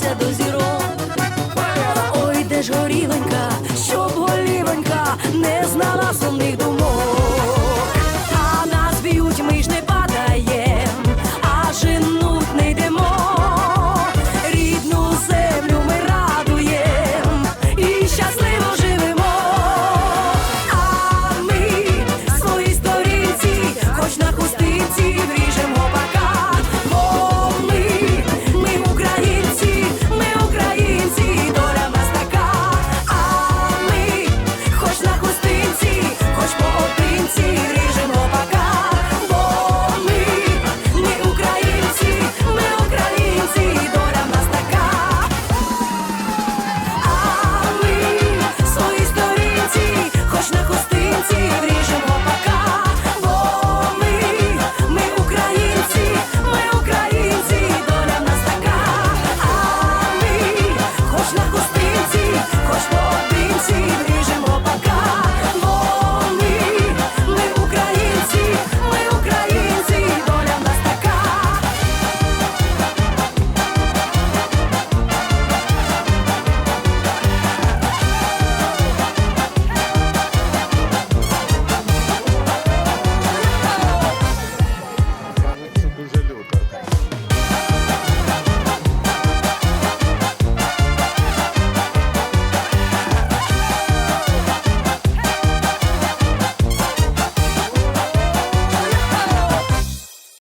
піднялася до зірок. Ой, де ж горілонька, щоб голівенька не знала сумних думок.